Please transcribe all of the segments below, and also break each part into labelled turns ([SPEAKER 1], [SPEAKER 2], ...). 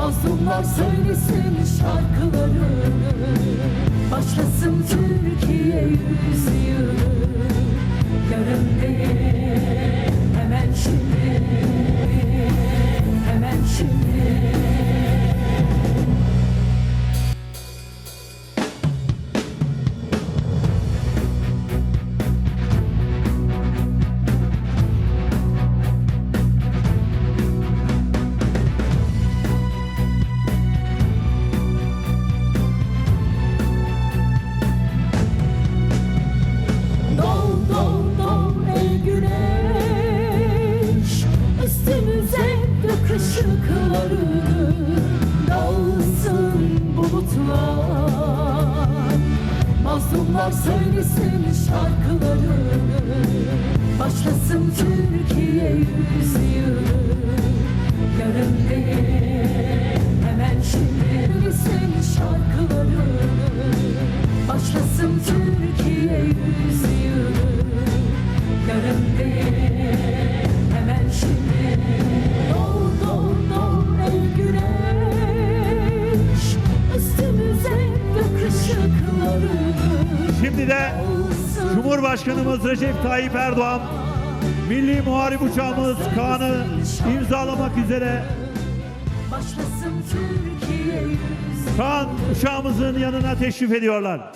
[SPEAKER 1] Mazlumlar söylesin şarkıları. Başlasın Türkiye yüzyılı. Yarın değil hemen şimdi Mazlumlar söylesin şarkıları. Başlasın Türkiye yüzyılı. Yarın değil hemen şimdi Söylesin şarkıları. Başlasın Türkiye yüzyılı. Yarın değil
[SPEAKER 2] Cumhurbaşkanımız Recep Tayyip Erdoğan Milli Muharip Uçağımız Kaan'ı imzalamak üzere Kaan uçağımızın yanına teşrif ediyorlar.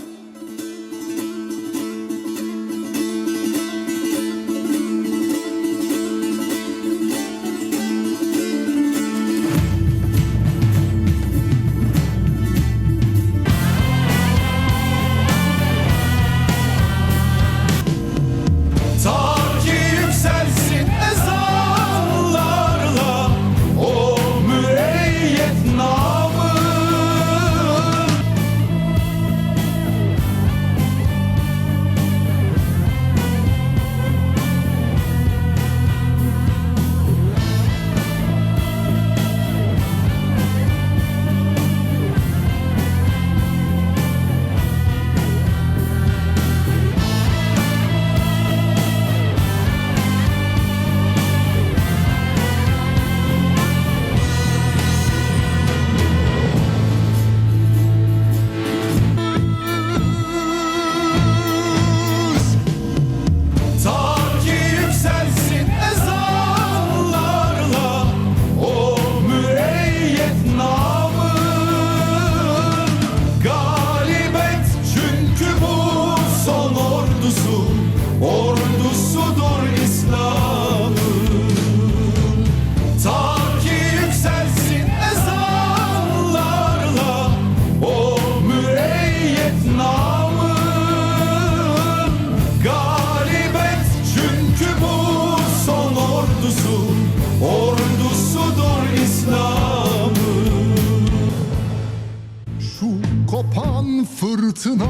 [SPEAKER 3] Fırtına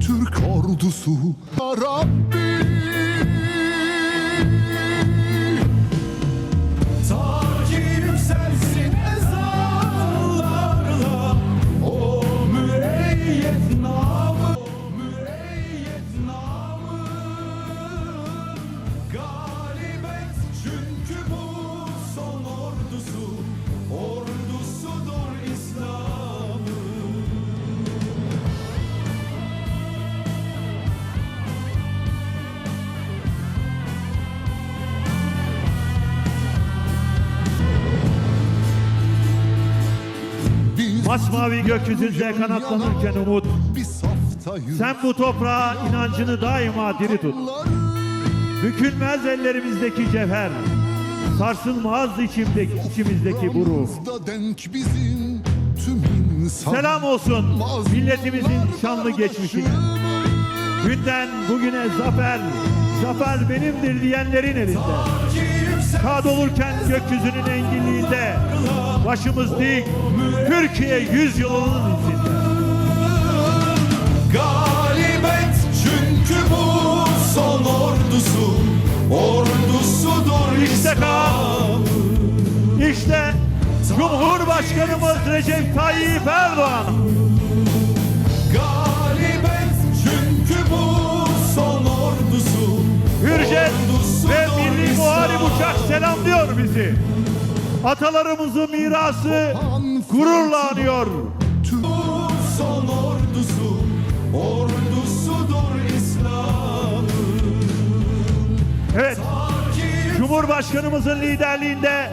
[SPEAKER 3] Türk ordusu Ya
[SPEAKER 2] Masmavi gökyüzünde kanatlanırken umut. Sen bu toprağa inancını daima diri tut. Bükülmez ellerimizdeki cevher. Sarsılmaz içimdeki, içimizdeki bu ruh Selam olsun milletimizin şanlı geçmişine Günden bugüne zafer Zafer benimdir diyenlerin elinde. Kahrolurken gökyüzünün enginliğinde Başımız dik Türkiye yüzyılının izinde
[SPEAKER 4] Galibet çünkü bu son ordusu Ordusudur
[SPEAKER 2] İşte.
[SPEAKER 4] İslam
[SPEAKER 2] İşte Cumhurbaşkanımız Recep Tayyip Erdoğan
[SPEAKER 4] Galibet çünkü bu son ordusu
[SPEAKER 2] Hürjet ve Milli Muharip. Uçak selamlıyor bizi. Atalarımızın mirası gururla anıyor.
[SPEAKER 4] Son ordusu Ordusudur İslam'ın
[SPEAKER 2] Evet, Cumhurbaşkanımızın liderliğinde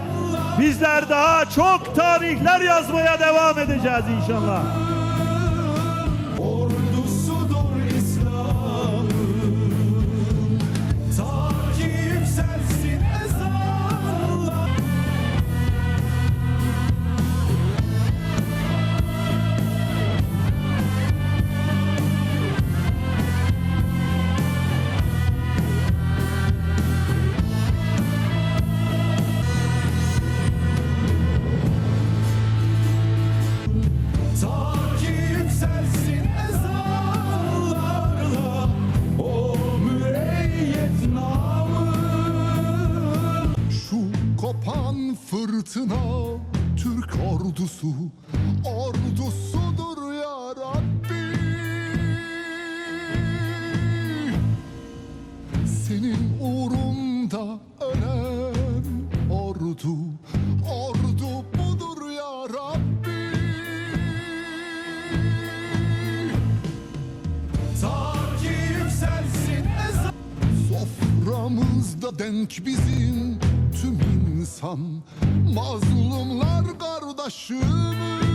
[SPEAKER 2] bizler daha çok tarihler yazmaya devam edeceğiz inşallah.
[SPEAKER 3] Fırtına Türk ordusu Ordusudur ya Rabbi. Senin uğrunda ölen ordu Ordu budur ya Rabbi.
[SPEAKER 4] Ta ki yükselsin ezan
[SPEAKER 3] Soframızda denk bizim insan. Mazlumlar kardeşimiz